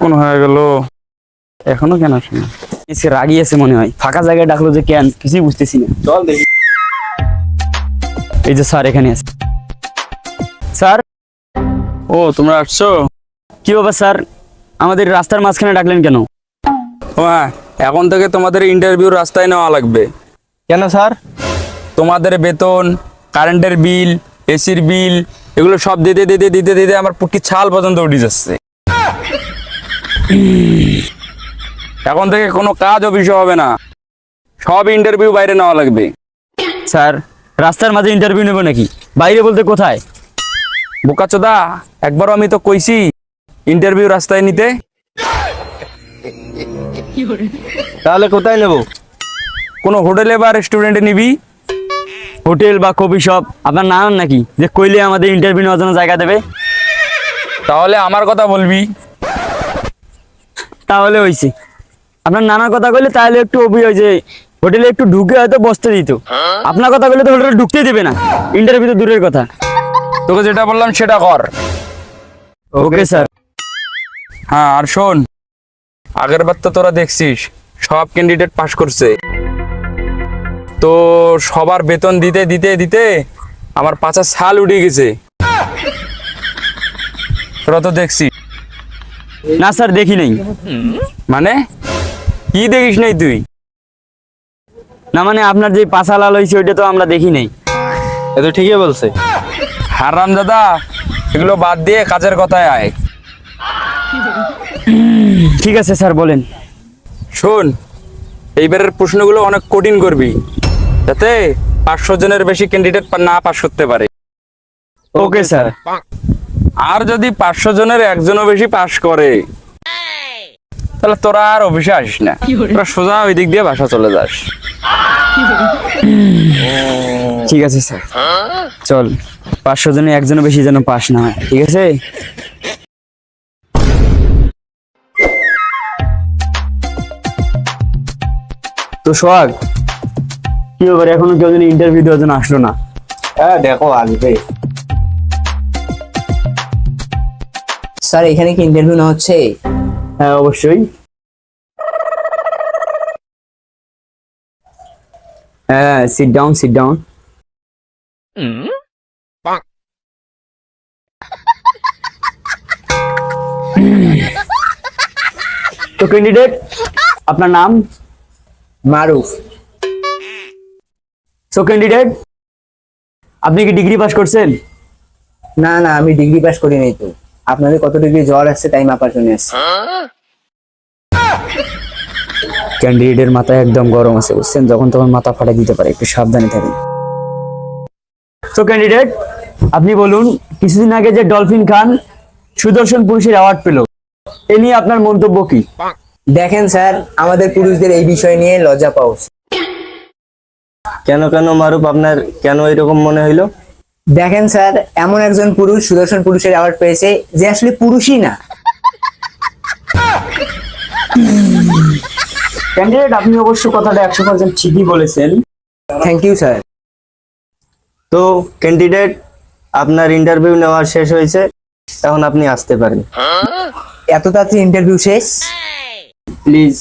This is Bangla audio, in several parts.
কোন হয়ে গেল? এখনও কেন আসে না? এসে রাগি আছে মনে হয়। ফাঁকা জায়গায় ডাকলো যে কেন? কিছুই বুঝতেছি না। চল দেখি। এই যে স্যার এখানে আছে। স্যার? ও তোমরা আসছো? কি বাবা স্যার? আমাদের রাস্তার মাঝখানে ডাকলেন কেন? ও হ্যাঁ এখন থেকে তোমাদের ইন্টারভিউ রাস্তায় নেওয়া লাগবে। কেন স্যার? তোমাদের বেতন কারেন্টের বিল এসির বিল এগুলো সব দিতে দিতে দিতে দিতে আমার পুটকি ছাল পর্যন্ত উঠে যাচ্ছে। এখন থেকে কোনো কাজ অফিসে হবে না। সব ইন্টারভিউ বাইরে নেওয়া লাগবে। স্যার রাস্তার মাঝে ইন্টারভিউ নেব নাকি? বাইরে বলতে কোথায়? বোকাচোদা একবারও আমি তো কইছি ইন্টারভিউ রাস্তায় নিতে। তাহলে কোথায় নেব? কোনো হোটেলে বা রেস্টুরেন্টে নিবি? হোটেল বা কফি শপ আপনার নাম নাকি? যে কইলে আমাদের ইন্টারভিউ নেওয়ার জন্য জায়গা দেবে। তাহলে আমার কথা বলবি। তাহলে হয়েছে আপনার নানার কথা কইলে তাহলে একটু অভি হয় যে হোটেলে একটু ঢুকে হয়তো বসতে দিত। আপনার কথা কইলে তো হোটেলে ঢুকতে দেবে না। ইন্টারভিউ তো দূরের কথা। তোকে যেটা বললাম সেটা কর। ওকে স্যার হ্যাঁ আর শোন আগের বার তো তোরা দেখছিস সব ক্যান্ডিডেট পাস করছে। তো সবার বেতন দিতে দিতে দিতে আমার পাঁচা সাল উঠে গেছে। তোরা তো দেখছিস। না স্যার দেখি নেই। মানে? কি দেখিস নাই তুই? না মানে আপনার যে পাশা লাল হয়েছে ওইটা তো আমরা দেখি নেই। এ তো ঠিকই বলছে। হারাম দাদা এগুলো বাদ দিয়ে কাজের কথায় আয়। ঠিক আছে স্যার বলেন। শোন এইবারের প্রশ্নগুলো অনেক কঠিন করবি। যাতে পাঁচশো জনের বেশি ক্যান্ডিডেট না পাস করতে পারে। ওকে স্যার আর যদি পাঁচশো জনের একজনও বেশি পাস করে তাহলে তোরা আর অফিসে আসিস না। তোরা সোজা ওই দিক দিয়ে বাসা চলে যাস। ঠিক আছে স্যার চল পাঁচশো জনে একজনও বেশি যেন পাস না হয় ঠিক আছে? তো সোহাগ কি ব্যাপার? এখনও কেউ যেন ইন্টারভিউ দেওয়ার জন্য আসলো না। হ্যাঁ দেখো আসবে। স্যার এখানে কি ইন্টারভিউ না হচ্ছে? হ্যাঁ অবশ্যই। হ্যাঁ সিট ডাউন সিট ডাউন তো ক্যান্ডিডেট আপনার নাম? মারুফ। সো ক্যান্ডিডেট আপনি কি ডিগ্রি পাস করছেন? না না আমি ডিগ্রি পাস করি নাই তো। আপনাদের কত ডিগ্রি জ্বর আসছে তাই মাপার জন্য আসছে। ক্যান্ডিডেটের মাথায় একদম গরম আছে বুঝছেন? যখন তখন মাথা ফাটাই দিতে পারে একটু সাবধানে থাকুন। সো ক্যান্ডিডেট আপনি বলুন কিছুদিন আগে যে ডলফিন খান সুদর্শন পুরুষের অ্যাওয়ার্ড পেল। এ নিয়ে আপনার মন্তব্য কি? দেখেন স্যার আমাদের পুরুষদের এই বিষয় নিয়ে লজ্জা পাওয়া উচিত। কেন কেন মারুপ আপনার কেন এরকম মনে হইল? দেখেন স্যার এমন একজন পুরুষ সুদর্শন পুরুষের অ্যাওয়ার্ড পেয়েছে যে আসলে পুরুষই না। ক্যান্ডিডেট আপনি অবশ্য কথাটা একশো পার্সেন্ট ঠিকই বলেছেন। থ্যাংক ইউ স্যার তো ক্যান্ডিডেট আপনার ইন্টারভিউ নেওয়া শেষ হয়েছে এখন আপনি আসতে পারেন। এত তাড়াতাড়ি ইন্টারভিউ শেষ? Please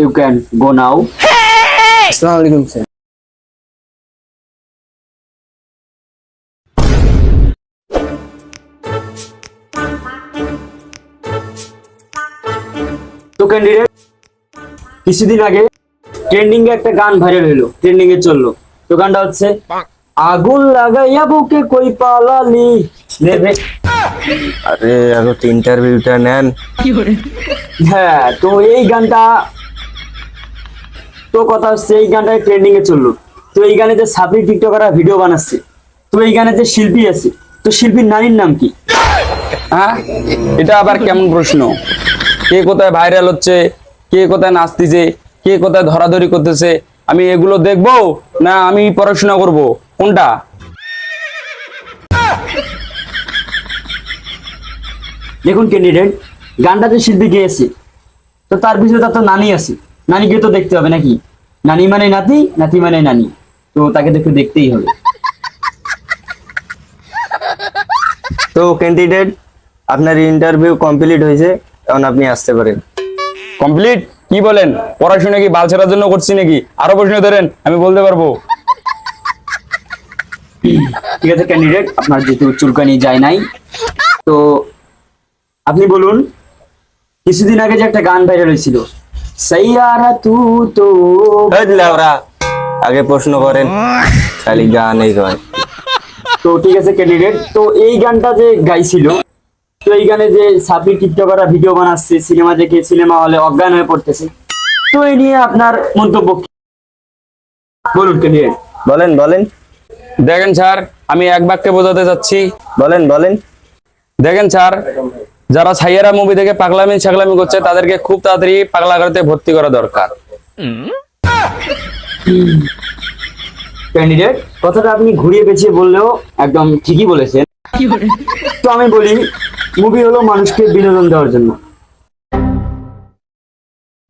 you can go now আসসালামু আলাইকুম স্যার ক্যান্ডিডেট কিছুদিন আগে ট্রেন্ডিং এ একটা গান ভাইরাল হলো ট্রেন্ডিং এ চলল। তো গানটা হচ্ছে আগুন লাগাইয়া বুকে কই পালালি? নেবে। আরে আগে তো ইন্টারভিউটা নেন। হ্যাঁ তো এই গানটা তো কথা হচ্ছে এই গানটা ট্রেন্ডিং এ চলল। তো এই গানে যে সাবরি টিকটকাররা ভিডিও বানাচ্ছে তো এই গানে যে শিল্পী আছে তো শিল্পীর নারীর নাম কি? হ্যাঁ? এটা আবার কেমন প্রশ্ন? কে কোথায় ভাইরাল হচ্ছে কে কোথায় নাচতেছে কে কোথায় ধরাধরি করতেছে আমি এগুলো দেখব না আমি পড়াশোনা করব? কোনটা? দেখুন ক্যান্ডিডেট গানটা তো শিল্পী গিয়েছে তো তার পিছনে তার তো নানি আছে। নানিকে তো দেখতে হবে নাকি? নানি মানে নাতি নাতি মানে নানি। তো তাকে দেখে দেখতেই হবে। তো ক্যান্ডিডেট আপনার ইন্টারভিউ কমপ্লিট হয়েছে। এখন আপনি আসতে পারেন। কমপ্লিট? কি বলেন? পড়াশোনা কি বাল ছেড়ার জন্য করছি নাকি? আরও প্রশ্ন ধরেন আমি বলতে পারব। ঠিক আছে ক্যান্ডিডেট আপনার যেহেতু চুলকানি যায় নাই তো আপনি বলুন কিছুদিন আগে যে একটা গান ভাইরাল হয়েছিল সাইয়ারা তু তো ওরা আগে প্রশ্ন করেন খালি গান এই তো ঠিক আছে ক্যান্ডিডেট তো এই গানটা যে গাইছিল তো এই গানে যে সাপি টিকটকাররা ভিডিও বানাচ্ছে সিনেমা দেখে সিনেমা হলে অজ্ঞান হয়ে পড়তেছে। তো এই নিয়ে আপনার মন্তব্য কি? বলুন ক্যান্ডিডেট বলেন বলেন। দেখেন স্যার আমি এক বাক্যে বোঝাতে চাচ্ছি বলেন বলেন। দেখেন স্যার যারা ছাইয়ারা মুভি থেকে পাগলামি ছাগলামি করছে তাদেরকে খুব তাড়াতাড়ি পাগলাগারতে ভর্তি করা দরকার। ক্যান্ডিডেট কথাটা আপনি ঘুরিয়ে পেঁচিয়ে বললেও একদম ঠিকই বলেছেন। তো আমি বলি মুভি হলো মানুষকে বিনোদন দেওয়ার জন্য।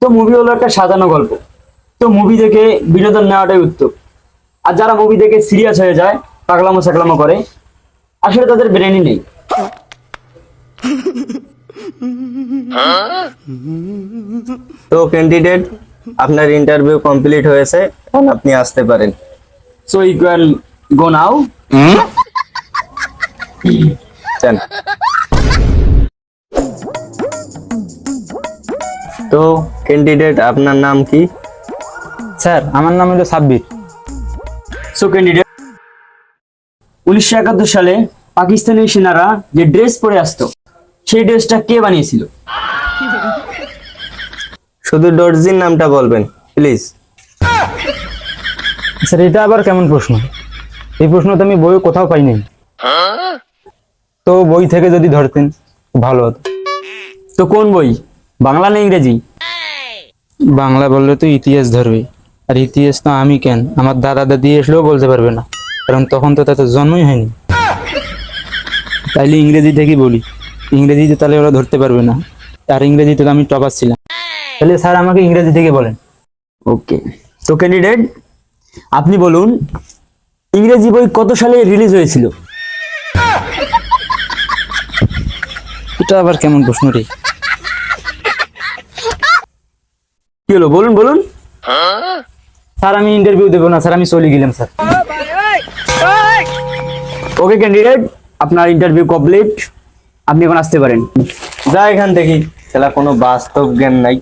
তো মুভি হলো একটা সাজানো গল্প। তো মুভি দেখে বিনোদন নেওয়াটাই উত্তম। আর যারা মুভি দেখে সিরিয়াস হয়ে যায় পাগলামো সাকলামো করে আসলে তাদের ব্রেনই নেই। তো ক্যান্ডিডেট আপনার ইন্টারভিউ কমপ্লিট হয়েছে এখন আপনি আসতে পারেন। So you can go now চান তো ক্যান্ডিডেট আপনার নাম কি? স্যার আমার নাম হলো সাব্বির। সো ক্যান্ডিডেট উনিশশো একাত্তর সালে পাকিস্তানি সেনারা যে ড্রেস পরে আসতো সেই ড্রেসটা কে বানিয়েছিল? শুধু দর্জির নামটা বলবেন প্লিজ স্যার এটা আবার কেমন প্রশ্ন? এই প্রশ্ন তো আমি বই কোথাও পাইনি তো বই থেকে যদি ধরতেন ভালো হতো। তো কোন বই? বাংলা না ইংরেজি? বাংলা বললে তো ইতিহাস ধরবে। আর ইতিহাস তো আমি কেন? আমার দাদা দাদি এসলেও বলতে পারবে না। কারণ তখন তো তাদের জন্মই হয়নি। তাইলে ইংরেজি থেকেই বলি? ইংরেজিতে তাহলে ওরা ধরতে পারবে না। আর ইংরেজিতে তো আমি টপার ছিলাম তাহলে স্যার আমাকে ইংরেজি থেকে বলেন। ওকে। তো ক্যান্ডিডেট আপনি বলুন ইংরেজি বই কত সালে রিলিজ হয়েছিল? এটা আবার কেমন প্রশ্ন রে? কি হলো? বলুন বলুন। স্যার, আমি ইন্টারভিউ দেবো না, স্যার, আমি চলে গেলাম, স্যার। ওকে ক্যান্ডিডেট আপনার ইন্টারভিউ কমপ্লিট আপনি এখন আসতে পারেন। যা এখান থেকে খেলা কোনো বাস্তব জ্ঞান নাই।